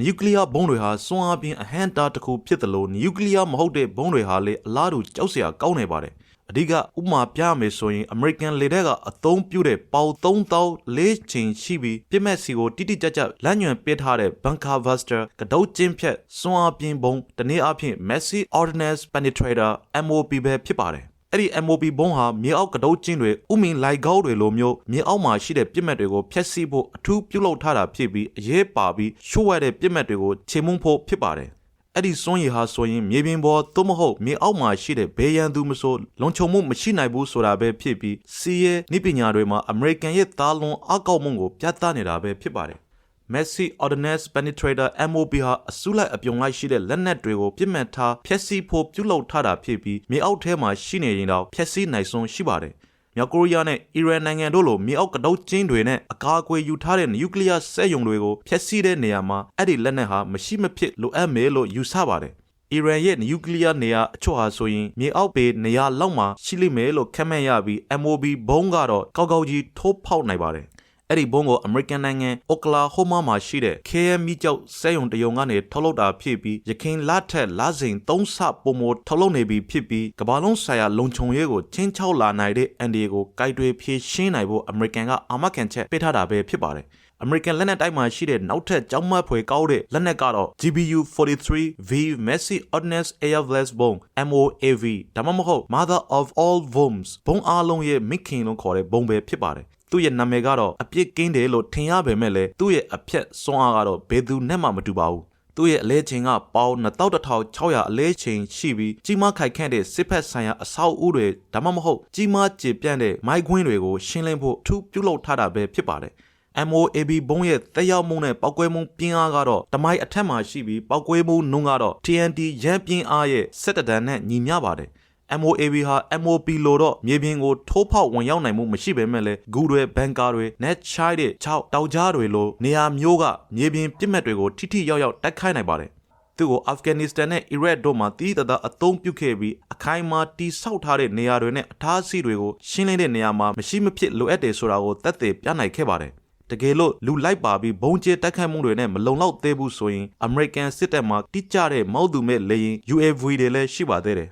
နျူကလ িয়ার ဘုံးတွေဟာစွမ်းအားပြင်းအဟန့်တာတစ်ခုဖြစ်တယ်လို့နျူကလ িয়ার မဟုတ်တဲ့ဘုံးတွေဟာလေအလားတူကြောက်စရာကောင်းနေပါတယ်အဓိကဥမာပြမယ်ဆိုရင် American လေတပ်ကအသုံးပြုတဲ့ပေါင်3000လေးချိန်ရှိပြီးပြစ်မဲ့စီကိုတိတိကျကျလမ်းညွန်ပေးထားတဲ့ Bunker Buster ကတုတ်ကျင်းဖြတ်စွမ်းအားပြင်းဘုံတနည်းအားဖြင့် Massive Ordnance Penetrator MOP ပဲဖြစ်ပါတယ် အဲ့ဒီ MOP ဘုံးဟာမြေအောက်ကတုတ်ကျင်းတွေဥမင်လိုက်ကောက်တွေလိုမျိုးမြေအောက်မှာရှိတဲ့ပြစ်မှတ်တွေကိုဖျက်ဆီးဖို့အထူးပြုလုပ်ထားတာဖြစ်ပြီးအရေးပါပြီးရှိုးဝဲတဲ့ပြစ်မှတ်တွေကိုချေမှုန်းဖို့ဖြစ်ပါတယ်အဲ့ဒီစွန့်ရည်ဟာဆိုရင်မြေပြင်ပေါ်သို့မဟုတ်မြေအောက်မှာရှိတဲ့ဘေးရန်သူမဆိုလုံခြုံမှုမရှိနိုင်ဘူးဆိုတာပဲဖြစ်ပြီးစီးရဲနိပညာတွေမှာအမေရိကန်ရဲ့သားလွန်အကောက်မှုကိုပြသနေတာပဲဖြစ်ပါတယ် Messi Ordnance Penetrator MOP ဟာအစုလိုက်အပြုံလိုက်ရှိတဲ့လက်နက်တွေကိုပြစ်မှတ်ထားဖျက်ဆီးဖို့ပြုလုပ်ထားတာဖြစ်ပြီးမြေအောက်ထဲမှာရှိနေရင်တော့ဖျက်ဆီးနိုင်စွမ်းရှိပါတယ်။မြောက်ကိုရီးယားနဲ့အီရန်နိုင်ငံတို့လိုမြေအောက်ကတုတ်ကျင်းတွေနဲ့အကာအကွယ်ယူထားတဲ့နျူကလ িয়ার စက်ရုံတွေကိုဖျက်ဆီးတဲ့နေရာမှာအဲ့ဒီလက်နက်ဟာမရှိမဖြစ်လိုအပ်မယ်လို့ယူဆပါတယ်။အီရန်ရဲ့နျူကလ িয়ার နေရာအချို့ဟာဆိုရင်မြေအောက်ပေနေရာလောက်မှာရှိလိမ့်မယ်လို့ခန့်မှန်းရပြီး MOB ဘုံကတော့ကောက်ကောက်ကြီးထိုးဖောက်နိုင်ပါတယ်။ အဲ့ဒီဘုံကိုအမေရိကန်နိုင်ငံအိုကလာဟိုမာမှာရှိတဲ့ KM မိကျောက်စက်ရုံတရုံကနေထုတ်လုပ်တာဖြစ်ပြီးရခိုင်လထက်လစိန်၃ဆပုံမထုတ်လုပ်နေပြီဖြစ်ပြီးကမ္ဘာလုံးဆိုင်ရာလုံခြုံရေးကိုချင်းချောက်လာနိုင်တဲ့အန်ဒီကိုကိုက်တွေဖြည့်ရှင်းနိုင်ဖို့အမေရိကန်ကအာမခံချက်ပေးထားတာပဲဖြစ်ပါတယ်။ American လက်နက်တိုက်မှာရှိတဲ့နောက်ထပ်ကြောင်းမတ်ဖွယ်ကောက်တဲ့လက်နက်ကတော့ GBU 43V Messi Ordnance Air Blast Bomb MOAV ဒါမှမဟုတ် Mother of All Bombs ဘုံအားလုံးရဲ့မိခင်လို့ခေါ်တဲ့ဘုံပဲဖြစ်ပါတယ် သူ့ရဲ့နာမည်ကတော့အပြစ်ကင်းတယ်လို့ထင်ရပေမဲ့လည်းသူ့ရဲ့အဖြက်စွမ်းအားကတော့ဘယ်သူနဲ့မှမတူပါဘူးသူ့ရဲ့အလဲချိန်ကပေါင်2600အလဲချိန်ရှိပြီးကြီးမားခိုက်ခန့်တဲ့စစ်ဖက်ဆိုင်ရာအဆောက်အဦတွေဒါမှမဟုတ်ကြီးမားကျေပြန့်တဲ့မိုက်ခွင်းတွေကိုရှင်းလင်းဖို့ထူးပြုလုပ်ထားတာပဲဖြစ်ပါတယ် MOAB ဘုံရဲ့တက်ရောက်မှုနဲ့ပောက်ကွဲမှုပြင်းအားကတော့တမိုင်အထက်မှာရှိပြီးပောက်ကွဲမှုနှုန်းကတော့ TNT ရန်ပြင်းအားရဲ့စစ်တဒန်နဲ့ညီမျှပါတယ် MOAB ဟာ MOP လို့တော့မြေပြင်ကိုထိုးဖောက်ဝင်ရောက်နိုင်မှုမရှိပေမဲ့လည်းဂူတွေဘန်ကာတွေ net chai တဲ့6တောက်ကြားတွေလိုနေရာမျိုးကမြေပြင်ပြစ်မှတ်တွေကိုထိထိရောက်ရောက်တိုက်ခိုက်နိုင်ပါတယ်သူ့ကိုအာဖဂန်နစ္စတန်နဲ့အီရတ်တို့မှာတည်တသာအသုံးပြုခဲ့ပြီးအခိုင်အမာတိဆောက်ထားတဲ့နေရာတွေနဲ့အထားအဆီတွေကိုရှင်းလင်းတဲ့နေရာမှာမရှိမဖြစ်လိုအပ်တယ်ဆိုတာကိုသက်သေပြနိုင်ခဲ့ပါတယ်တကယ်လို့လူလိုက်ပါပြီးဘုံကျဲတိုက်ခိုက်မှုတွေနဲ့မလုံလောက်သေးဘူးဆိုရင် American စစ်တပ်မှာတိကျတဲ့မောက်သူမဲ့လေရင် UAV တွေလည်းရှိပါသေးတယ်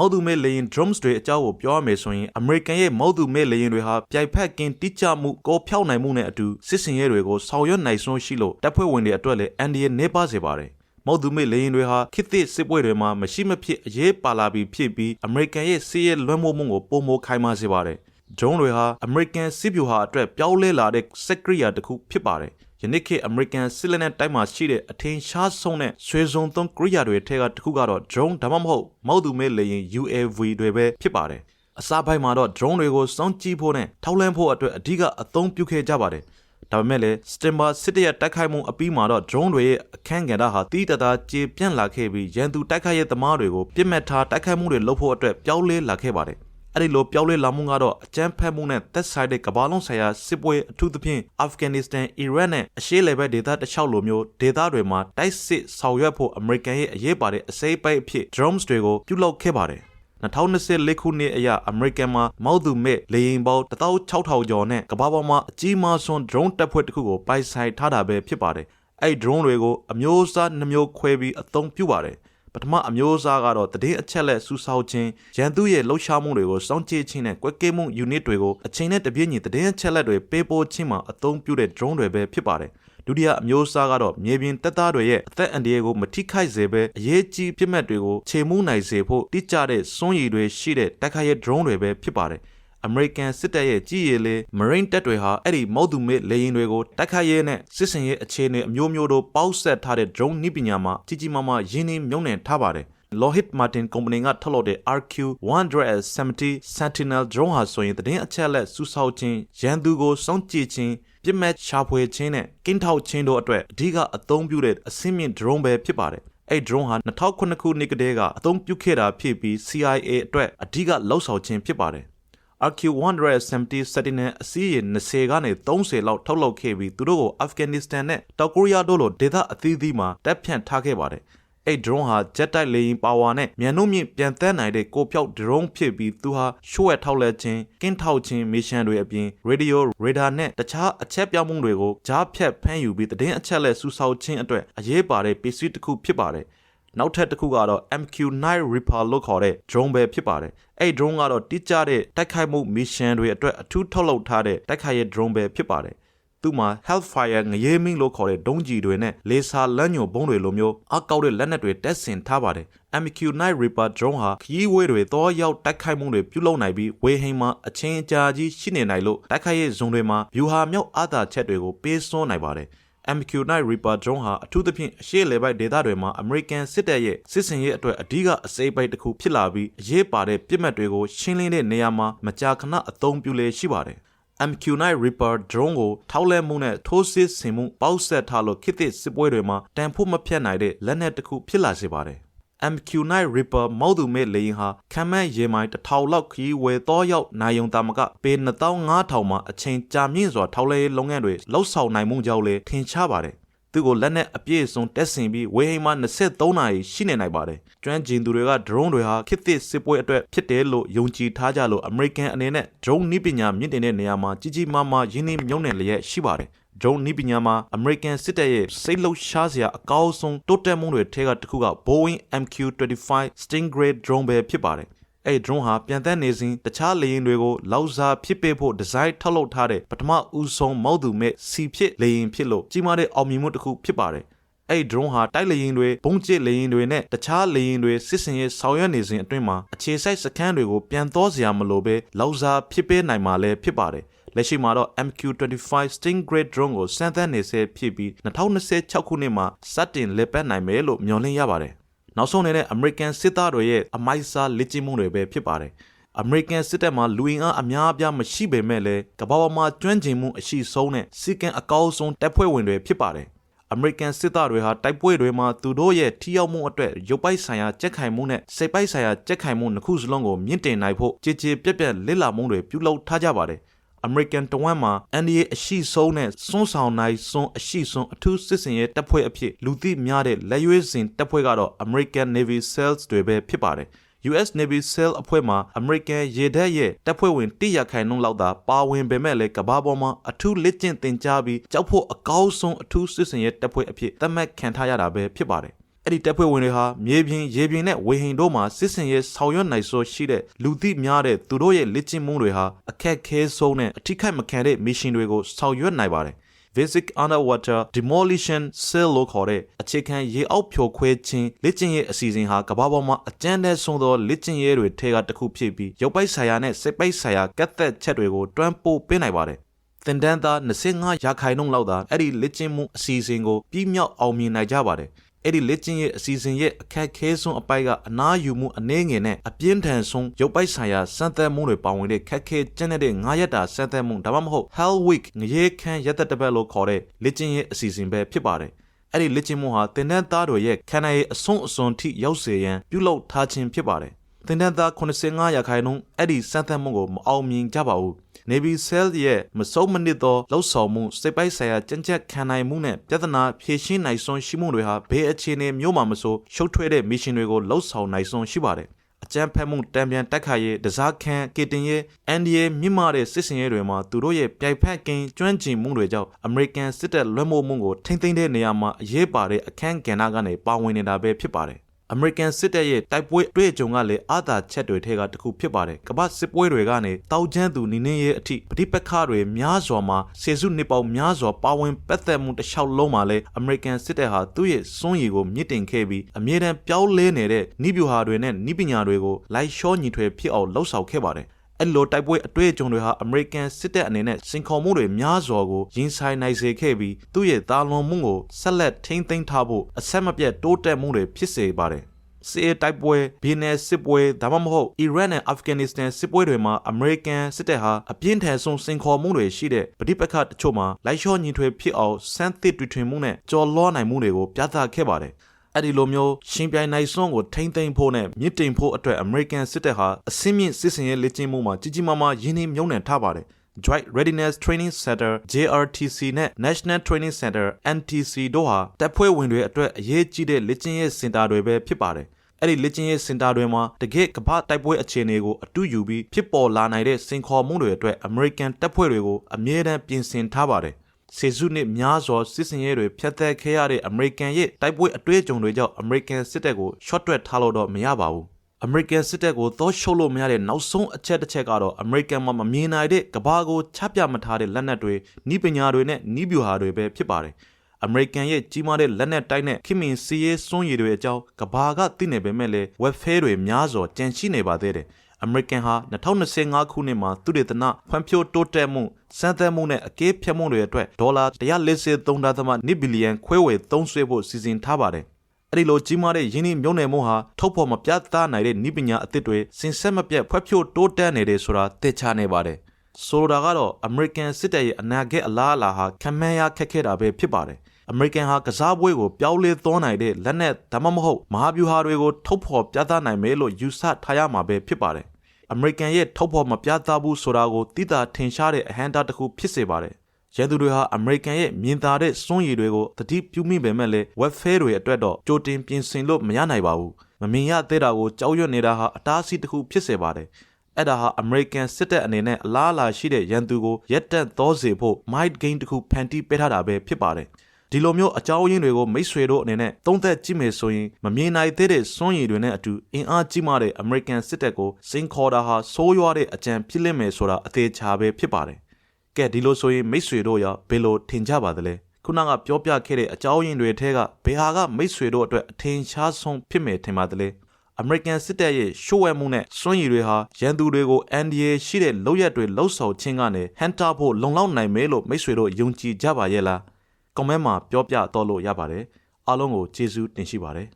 မောက်သူမဲ့လေရင် drums တွေအကြောင်းကိုပြောရမယ်ဆိုရင် American ရဲ့မောက်သူမဲ့လေရင်တွေဟာပြိုင်ဖက်ကင်းတိကျမှုကိုဖြောက်နိုင်မှုနဲ့အတူစစ်စင်ရဲတွေကိုဆောင်ရွက်နိုင်စွမ်းရှိလို့တပ်ဖွဲ့ဝင်တွေအတွက်လည်းအန်ဒီရဲ့နေပါစေပါတယ်။မောက်သူမဲ့လေရင်တွေဟာခေတ်သစ်စစ်ပွဲတွေမှာမရှိမဖြစ်အရေးပါလာပြီးဖြစ်ပြီး American ရဲ့စီးရဲလွှမ်းမိုးမှုကိုပုံမိုခိုင်းပါစေပါတယ်။ drone တွေဟာ American စစ်ဗျူဟာအတွက်ပြောင်းလဲလာတဲ့စက်ကရိယာတစ်ခုဖြစ်ပါတယ်။ ယနေ့ခေတ် American စစ်လက်နက်တိုင်းမှာရှိတဲ့အထင်ရှားဆုံးတဲ့ဆွေစုံသုံးကရိယာတွေထဲကတစ်ခုကတော့ drone ဒါမှမဟုတ်မောက်သူမဲ့လေရင် UAV တွေပဲဖြစ်ပါတယ်။အစားပိုင်းမှာတော့ drone တွေကိုစောင့်ကြည့်ဖို့နဲ့ထောက်လှမ်းဖို့အတွက်အဓိကအသုံးပြုခဲ့ကြပါတယ်။ဒါပေမဲ့လည်း Stember စစ်တပ်ရဲ့တိုက်ခိုက်မှုအပြီးမှာတော့ drone တွေရဲ့အခန်းကဏ္ဍဟာတီးတသားကျေပြန့်လာခဲ့ပြီးရန်သူတိုက်ခိုက်ရေးသမားတွေကိုပြစ်မှတ်ထားတိုက်ခိုက်မှုတွေလုပ်ဖို့အတွက်ပြောင်းလဲလာခဲ့ပါတယ်။ အဲ့ဒီလိုပြောင်းလဲလာမှုကတော့အကြမ်းဖက်မှုနဲ့သက်ဆိုင်တဲ့ကမ္ဘာလုံးဆိုင်ရာစစ်ပွဲအထူးသဖြင့်အာဖဂန်နစ္စတန်၊အီရတ်နဲ့အရှေ့လေဘက်ဒေသတစ်လျှောက်လိုမျိုးဒေသတွေမှာတိုက်စစ်ဆောင်ရွက်ဖို့အမေရိကန်ရဲ့အရေးပါတဲ့အစိပ်အပိုက်အဖြစ် drones တွေကိုပြုလုပ်ခဲ့ပါတယ်။2024ခုနှစ်အရအမေရိကန်မှာမောက်သူမဲ့လေယာဉ်ပေါင်း16000ကျော်နဲ့ကမ္ဘာပေါ်မှာအကြီးမားဆုံး drone တပ်ဖွဲ့တစ်ခုကိုပိုင်ဆိုင်ထားတာပဲဖြစ်ပါတယ်။အဲ့ drone တွေကိုအမျိုးအစားနှမျိုးခွဲပြီးအသုံးပြုပါတယ်။ ပထမအမျိုးအစားကတော့တည်င်းအချက်လက်စူးဆောက်ခြင်းရန်သူရဲ့လှုပ်ရှားမှုတွေကိုစောင့်ကြည့်ခြင်းနဲ့ကွက်ကဲမှု unit တွေကိုအချိန်နဲ့တပြည့်ညီတည်င်းအချက်လက်တွေပေးပို့ခြင်းမှာအသုံးပြုတဲ့ drone တွေပဲဖြစ်ပါတယ်။ဒုတိယအမျိုးအစားကတော့မြေပြင်တပ်သားတွေရဲ့အသက်အန္တရာယ်ကိုမထိခိုက်စေဘဲအရေးကြီးပြစ်မှတ်တွေကိုခြေမှုနိုင်စေဖို့တိကျတဲ့စွမ်းရည်တွေရှိတဲ့တိုက်ခိုက်ရေး drone တွေပဲဖြစ်ပါတယ်။ American စစ်တပ်ရဲ့ကြီးရည်လေ Marine တပ်တွေဟာအဲ့ဒီမောက်သူမဲ့လေယာဉ်တွေကိုတိုက်ခိုက်ရေးနဲ့စစ်စင်ရေးအခြေအနေအမျိုးမျိုးတို့ပေါက်ဆက်ထားတဲ့ drone နည်းပညာမှာကြီးကြီးမားမားရင်းနှီးမြှုပ်နှံထားပါတယ်။ Lockheed Martin ကုမ္ပဏီကထုတ်လုပ်တဲ့ RQ-170 Sentinel drone ဟာဆိုရင်တည်င်းအချက်လက်စူးဆောက်ခြင်းရန်သူကိုစောင့်ကြည့်ခြင်းပြစ်မှတ်ရှာဖွေခြင်းနဲ့ကင်းထောက်ခြင်းတို့အတွက်အဓိကအသုံးပြုတဲ့အဆင့်မြင့် drone ပဲဖြစ်ပါတယ်။အဲ့ drone ဟာ2009ခုနှစ်ကတည်းကအသုံးပြုခဲ့တာဖြစ်ပြီး CIA အတွက်အဓိကလှုပ်ဆောင်ခြင်းဖြစ်ပါတယ်။ RQ-170 Sentinel အစီးရေ20ကနေ30လောက်ထုတ်လုပ်ခဲ့ပြီးသူတို့ကိုအာဖဂန်နစ္စတန်နဲ့တောင်ကိုရီးယားတို့လိုဒေသအသီးသီးမှာတပ်ဖြန့်ထားခဲ့ပါတယ်။အဲ့ drone ဟာ jet တိုက်လေယာဉ်ပါဝါနဲ့မြန်နှုန်းမြင့်ပြန်တန်းနိုင်တဲ့ကိုပြောက် drone ဖြစ်ပြီးသူဟာရှို့ဝဲထောက်လက်ခြင်းကင်းထောက်ခြင်းမစ်ရှင်တွေအပြင် radio radar နဲ့တခြားအချက်ပြောင်းမှုတွေကိုကြားဖြတ်ဖမ်းယူပြီးသတင်းအချက်လက်စူးဆောက်ခြင်းအတွက်အရေးပါတဲ့ပစ္စည်းတစ်ခုဖြစ်ပါတယ်။ နောက်ထပ်တစ်ခုကတော့ MQ9 Reaper လို့ခေါ်တဲ့ drone ပဲဖြစ်ပါတယ်။အဲ့ drone ကတော့တိကျတဲ့တိုက်ခိုက်မှုမစ်ရှင်တွေအတွက်အထူးထုတ်လုပ်ထားတဲ့တိုက်ခိုက်ရေး drone ပဲဖြစ်ပါတယ်။သူ့မှာ Hellfire ငရဲမင်းလို့ခေါ်တဲ့ဒုံးကျည်တွေနဲ့လေဆာလမ်းညွန်ဘုံးတွေလိုမျိုးအကောက်တဲ့လက်နက်တွေတက်ဆင်ထားပါတယ်။ MQ9 Reaper drone ဟာခရီးဝေးတွေတော့ရောက်တိုက်ခိုက်မှုတွေပြုလုပ်နိုင်ပြီးဝေဟိန်မှာအချင်းအကြာကြီးရှိနေနိုင်လို့တိုက်ခိုက်ရေးဇုံတွေမှာဗျူဟာမြောက်အာသာချက်တွေကိုပေးစွန်းနိုင်ပါတယ်။ MQ9 Reaper drone ဟာအထူးသဖြင့်အရှေ့လေပိုက်ဒေသတွေမှာ American စစ်တပ်ရဲ့စစ်စင်ရေးအတွက်အဓိကအစိပ်ပိုက်တစ်ခုဖြစ်လာပြီးအရေးပါတဲ့ပြစ်မှတ်တွေကိုရှင်းလင်းတဲ့နေရာမှာမကြာခဏအသုံးပြုလေရှိပါတယ်။ MQ9 Reaper drone ကိုထောက်လဲမှုနဲ့ထိုးစစ်ဆင်မှုပေါက်ဆက်ထားလို့ခေတ်သစ်စစ်ပွဲတွေမှာတန်ဖို့မဖြတ်နိုင်တဲ့လက်နက်တစ်ခုဖြစ်လာစေပါတယ်။ MQ9 Reaper မောက်သူမဲ့လေယာဉ်ဟာခံမဲ့ရေမိုင်1000လောက်ခရီးဝယ်တော့ရောက်နိုင်ုံတာမကပေ15000မှာအချိန်ကြာမြင့်စွာထောက်လဲရေးလုပ်ငန်းတွေလှုပ်ဆောင်နိုင်မှုကြောင့်လည်းထင်ရှားပါတယ်။သူ့ကိုလက်နက်အပြည့်အစုံတက်ဆင်ပြီးဝေဟိန်မှာ23နာရီရှိနေနိုင်ပါတယ်။ကျွမ်းကျင်သူတွေက drone တွေဟာခေတ်သစ်စစ်ပွဲအတွက်ဖြစ်တယ်လို့ယုံကြည်ထားကြလို့ American အနေနဲ့ drone နည်းပညာမြင့်တင်တဲ့နေရာမှာကြီးကြီးမားမားရင်းနှီးမြှုပ်နှံလျက်ရှိပါတယ်။ drone နည်းပညာမှာ American စစ်တပ်ရဲ့စိတ်လှုပ်ရှားစရာအကောင်းဆုံးတိုးတက်မှုတွေထဲကတစ်ခုက Boeing MQ-25 Stingray drone ပဲဖြစ်ပါတယ်အဲ့ drone ဟာပြန်သက်နေစဉ်တခြားလေယာဉ်တွေကိုလောက်စားဖြစ်ပေးဖို့ဒီဇိုင်းထုတ်လုပ်ထားတဲ့ပထမဦးဆုံးမောက်သူမဲ့စီဖြစ်လေယာဉ်ဖြစ်လို့ကြီးမားတဲ့အောင်မြင်မှုတစ်ခုဖြစ်ပါတယ်။အဲ့ drone ဟာတိုက်လေယာဉ်တွေဘုံကျစ်လေယာဉ်တွေနဲ့တခြားလေယာဉ်တွေစစ်စင်ရေးဆောင်ရွက်နေစဉ်အတွင်းမှာအခြေစိုက်စခန်းတွေကိုပြန်သောစရာမလိုဘဲလောက်စားဖြစ်ပေးနိုင်မှာလည်းဖြစ်ပါတယ်။ လက်ရှိမှာတော့ MQ-25 Stingray drone ကိုစမ်းသပ်နေဆဲဖြစ်ပြီး2026ခုနှစ်မှာစတင်လက်ပတ်နိုင်မယ်လို့မျှော်လင့်ရပါတယ်။နောက်ဆုံးအနေနဲ့ American စစ်သားတွေရဲ့အမိုက်စားလက်ကျင့်မှုတွေပဲဖြစ်ပါတယ်။ American စစ်တပ်မှာလူဝင်အားအများအပြားမရှိပေမဲ့လည်းကမ္ဘာပေါ်မှာကျွမ်းကျင်မှုအရှိဆုံးနဲ့စီကံအကောင်းဆုံးတပ်ဖွဲ့ဝင်တွေဖြစ်ပါတယ်။ American စစ်သားတွေဟာတိုက်ပွဲတွေမှာသူတို့ရဲ့ထိရောက်မှုအတွက်ရုပ်ပိုက်ဆိုင်ရာကြက်ခိုင်မှုနဲ့စိတ်ပိုက်ဆိုင်ရာကြက်ခိုင်မှုနှစ်ခုစလုံးကိုမြင့်တင်နိုင်ဖို့ကြည်ကြည်ပြက်ပြက်လစ်လာမှုတွေပြုလုပ်ထားကြပါတယ်။ American တဝမ်းမှာ NDA အရှိဆုံးနဲ့စွန်းဆောင်နိုင်စွန်းအရှိဆုံးအထူးစစ်စင်ရေးတပ်ဖွဲ့အဖြစ်လူသိများတဲ့လက်ရွေးစင်တပ်ဖွဲ့ကတော့ American Navy SEALs တွေပဲဖြစ်ပါတယ်။ US Navy SEAL အဖွဲ့မှာ American ရေတပ်ရဲ့တပ်ဖွဲ့ဝင်100ရာခိုင်နှုန်းလောက်သာပါဝင်ပေမဲ့လည်းကမ္ဘာပေါ်မှာအထူးလက်ကျင့်သင်ကြားပြီးကြောက်ဖို့အကောင်းဆုံးအထူးစစ်စင်ရေးတပ်ဖွဲ့အဖြစ်သတ်မှတ်ခံထားရတာပဲဖြစ်ပါတယ်။ အဲ့ဒီတပ်ဖွဲ့ဝင်တွေဟာမြေပြင်ရေပြင်နဲ့ဝေဟင်တို့မှာစစ်စင်ရေးဆောင်ရွက်နိုင်စွာရှိတဲ့လူသိများတဲ့သူတို့ရဲ့လက်ကျင့်မှုတွေဟာအခက်ခဲဆုံးနဲ့အထိခိုက်မခံတဲ့မစ်ရှင်တွေကိုဆောင်ရွက်နိုင်ပါတယ် Basic Underwater Demolition Cell လို့ခေါ်တဲ့အခြေခံရေအောက်ဖြိုခွဲခြင်းလက်ကျင့်ရေးအစီအစဉ်ဟာကမ္ဘာပေါ်မှာအကျဉ်းတဲ့ဆုံးသောလက်ကျင့်ရေးတွေထဲကတစ်ခုဖြစ်ပြီးရုပ်ပိုက်ဆိုင်ရာနဲ့စိတ်ပိုက်ဆိုင်ရာကတ်သက်ချက်တွေကိုတွန်းပို့ပေးနိုင်ပါတယ်။သင်တန်းသား25ရာခိုင်နှုန်းလောက်သာအဲ့ဒီလက်ကျင့်မှုအစီအစဉ်ကိုပြီးမြောက်အောင်မြင်နိုင်ကြပါတယ်။ အဲ့ဒီလက်ကျင့်ရဲ့အစီအစဉ်ရဲ့အခက်ခဲဆုံးအပိုက်ကအနားယူမှုအနည်းငယ်နဲ့အပြင်းထန်ဆုံးရုပ်ပိုက်ဆိုင်ရာစမ်းသပ်မှုတွေပါဝင်တဲ့ခက်ခဲကျဉ်းတဲ့ငါးရက်တာစမ်းသပ်မှုဒါမှမဟုတ် Hell Week ငရေခမ်းရက်သက်တစ်ပတ်လို့ခေါ်တဲ့လက်ကျင့်ရဲ့အစီအစဉ်ပဲဖြစ်ပါတယ်။အဲ့ဒီလက်ကျင့်မှုဟာတင်နန်းသားတွေရဲ့ခန္ဓာရဲ့အဆုံးအစွန်ထိရောက်စေရန်ပြုလုပ်ထားခြင်းဖြစ်ပါတယ်။ တင်နန်းသား85ရာခိုင်နှုန်းအဲ့ဒီစမ်းသပ်မှုကိုမအောင်မြင်ကြပါဘူး။ Navy Cell ရဲ့မဆုံးမနစ်သောလှုပ်ဆောင်မှုစိတ်ပိုက်ဆိုင်ရာကြံ့ကြက်ခံနိုင်မှုနဲ့ပြဿနာဖြေရှင်းနိုင်စွမ်းရှိမှုတွေဟာဘေးအခြေအနေမျိုးမှာမဆိုရှုပ်ထွေးတဲ့မစ်ရှင်တွေကိုလှုပ်ဆောင်နိုင်စွမ်းရှိပါတယ်။အကြမ်းဖက်မှုတံပြန်တက်ခါရေးဒစားခန်းကေတင်ရဲ့အန်ဒီရဲ့မြင့်မားတဲ့စစ်စင်ရဲတွေမှာသူတို့ရဲ့ပြိုင်ဖက်ကင်းကျွမ်းကျင်မှုတွေကြောင့်အမေရိကန်စစ်တပ်လွှမ်းမိုးမှုကိုထိမ့်သိမ်းတဲ့နေရာမှာအရေးပါတဲ့အခန်းကဏ္ဍကနေပါဝင်နေတာပဲဖြစ်ပါတယ် အမေရိကန်စစ်တပ်ရဲ့တိုက်ပွဲအတွေ့အကြုံကလည်းအာသာချက်တွေထဲကတစ်ခုဖြစ်ပါတယ်။ကမ္ဘာစစ်ပွဲတွေကနေတောက်ချမ်းသူနေနေရဲ့အထိပဋိပက္ခတွေများစွာမှာဆေစုနှစ်ပေါင်းများစွာပါဝင်ပတ်သက်မှုတစ်လျှောက်လုံးမှာလည်းအမေရိကန်စစ်တပ်ဟာသူ့ရဲ့စွန့်ရည်ကိုမြင့်တင်ခဲ့ပြီးအမြဲတမ်းပြောင်းလဲနေတဲ့နှီးပြူဟာတွေနဲ့နှီးပညာတွေကိုလိုက်လျှောညီထွေဖြစ်အောင်လှုပ်ဆောင်ခဲ့ပါတယ်။ အဲ့လိုတိုက်ပွဲအတွေ့အကြုံတွေဟာအမေရိကန်စစ်တပ်အနေနဲ့စင်ခေါ်မှုတွေများစွာကိုရင်ဆိုင်နိုင်စေခဲ့ပြီးသူ့ရဲ့တာလွန်မှုကိုဆက်လက်ထိန်းသိမ်းထားဖို့အဆက်မပြတ်တိုးတက်မှုတွေဖြစ်စေပါတယ်။စစ်အေးတိုက်ပွဲဘီနယ်စစ်ပွဲဒါမှမဟုတ်အီရတ်နဲ့အာဖဂန်နစ္စတန်စစ်ပွဲတွေမှာအမေရိကန်စစ်တပ်ဟာအပြင်းထန်ဆုံးစင်ခေါ်မှုတွေရှိတဲ့ပဋိပက္ခတချို့မှာလိုက်လျှောညီထွေဖြစ်အောင်စမ်းသစ်တွေ့ထွင်မှုနဲ့ကြော်လွှားနိုင်မှုတွေကိုပြသခဲ့ပါတယ်။ အဲ့ဒီလိုမျိုးရှင်ပြိုင်နိုင်စွန်းကိုထိမ့်သိမ်းဖို့နဲ့မြင့်တင်ဖို့အတွက်အမေရိကန်စစ်တပ်ဟာအစင်းမြင့်စစ်စင်ရေးလက်ကျင့်မှုမှာကြီးကြီးမားမားရင်းနှီးမြှုပ်နှံထားပါတယ်။ Joint Readiness Training Center JRTC နဲ့ National Training Center NTC တို့ဟာတပ်ဖွဲ့ဝင်တွေအတွက်အရေးကြီးတဲ့လက်ကျင့်ရေးစင်တာတွေပဲဖြစ်ပါတယ်။အဲ့ဒီလက်ကျင့်ရေးစင်တာတွေမှာတကယ့်ကမ္ဘာတိုက်ပွဲအခြေအနေကိုအတူယူပြီးဖြစ်ပေါ်လာနိုင်တဲ့စင်ခေါ်မှုတွေအတွက်အမေရိကန်တပ်ဖွဲ့တွေကိုအမြဲတမ်းပြင်ဆင်ထားပါတယ်။ စေစုနှစ်များစွာစစ်စင်ရဲတွေဖျက်သက်ခဲ့ရတဲ့အမေရိကန်ရဲ့တိုက်ပွဲအတွေ့အကြုံတွေကြောင့်အမေရိကန်စစ်တပ်ကို short တွက်ထားလို့တော့မရပါဘူး။အမေရိကန်စစ်တပ်ကိုသောရှုပ်လို့မရတဲ့နောက်ဆုံးအချက်တစ်ချက်ကတော့အမေရိကန်မှာမမြင်နိုင်တဲ့ကဘာကိုချပြမထားတဲ့လက်နက်တွေ၊ဤပညာတွေနဲ့ဤဗျူဟာတွေပဲဖြစ်ပါတယ်။အမေရိကန်ရဲ့ကြီးမားတဲ့လက်နက်တိုက်နဲ့ခင်မင်စီရေးစွန့်ရည်တွေအကြောင်းကဘာကသိနေပေမဲ့လည်း web fair တွေများစွာကြန့်ရှိနေပါသေးတယ်။ အမေရိကန်ဟာ2025ခုနှစ်မှာသူတေသနဖွံ့ဖြိုးတိုးတက်မှုစံသတ်မှုနဲ့အကဲဖြတ်မှုတွေအတွက်ဒေါ်လာ143.2ဘီလီယံခွဲဝေသုံးစွဲဖို့စီစဉ်ထားပါတယ်။အဲ့ဒီလိုကြီးမားတဲ့ယင်းနှိမြုံနယ်မှုဟာထုတ်ဖော်မပြသနိုင်တဲ့ဤပညာအသစ်တွေစင်ဆက်မပြတ်ဖွံ့ဖြိုးတိုးတက်နေတယ်ဆိုတာသိချနေပါတယ်။ဆိုလိုတာကတော့အမေရိကန်စစ်တပ်ရဲ့အနာဂတ်အလားအလာဟာခံမှန်းရခက်ခဲတာပဲဖြစ်ပါတယ်။ အမေရိကန်ဟာကစားပွဲကိုပြောင်းလဲသွားနိုင်တဲ့လက်နက်ဒါမှမဟုတ်မဟာဗျူဟာတွေကိုထုတ်ဖော်ပြသနိုင်မယ်လို့ယူဆထားရမှာပဲဖြစ်ပါတယ်။အမေရိကန်ရဲ့ထုတ်ဖော်မပြသဘူးဆိုတာကိုသိတာထင်ရှားတဲ့အဟန့်အတားတစ်ခုဖြစ်စေပါတယ်။ရန်သူတွေဟာအမေရိကန်ရဲ့မြင်သာတဲ့စွန့်ရည်တွေကိုတတိပြုမိပေမဲ့လည်း web fair တွေအတွက်တော့ကြိုတင်ပြင်ဆင်လို့မရနိုင်ပါဘူး။မမြင်ရသေးတာကိုကြောက်ရွံ့နေတာဟာအတားအဆီးတစ်ခုဖြစ်စေပါတယ်။အဲ့ဒါဟာအမေရိကန်စစ်တပ်အနေနဲ့အလားအလာရှိတဲ့ရန်သူကိုရက်တက်သောစေဖို့ might gain တစ်ခုဖန်တီးပေးထားတာပဲဖြစ်ပါတယ်။ ဒီလိုမျိုးအကြောင်းရင်းတွေကိုမိတ်ဆွေတို့အနေနဲ့သုံးသက်ကြည့်မယ်ဆိုရင်မမြင်နိုင်သေးတဲ့စွန့်ရည်တွေနဲ့အတူအင်အားကြီးမားတဲ့အမေရိကန်စစ်တပ်ကိုစင်ခေါ်တာဟာဆိုးရွားတဲ့အကြံဖြစ်လိမ့်မယ်ဆိုတာအသေးချာပဲဖြစ်ပါတယ်။ကဲဒီလိုဆိုရင်မိတ်ဆွေတို့ရောဘယ်လိုထင်ကြပါသလဲ။ခုနကပြောပြခဲ့တဲ့အကြောင်းရင်းတွေထဲကဘယ်ဟာကမိတ်ဆွေတို့အတွက်အထင်ရှားဆုံးဖြစ်မယ်ထင်ပါသလဲ။အမေရိကန်စစ်တပ်ရဲ့ရှိုးဝဲမှုနဲ့စွန့်ရည်တွေဟာရန်သူတွေကိုအန်ဒီယေရှိတဲ့လောက်ရက်တွေလှုပ်ဆောင်ခြင်းကနေဟန်တာဖို့လုံလောက်နိုင်မယ်လို့မိတ်ဆွေတို့ယုံကြည်ကြပါရဲ့လား။ ကွန်မန့်မှာပြောပြတော့လို့ရပါတယ်အားလုံးကိုကျေးဇူးတင်ရှိပါတယ်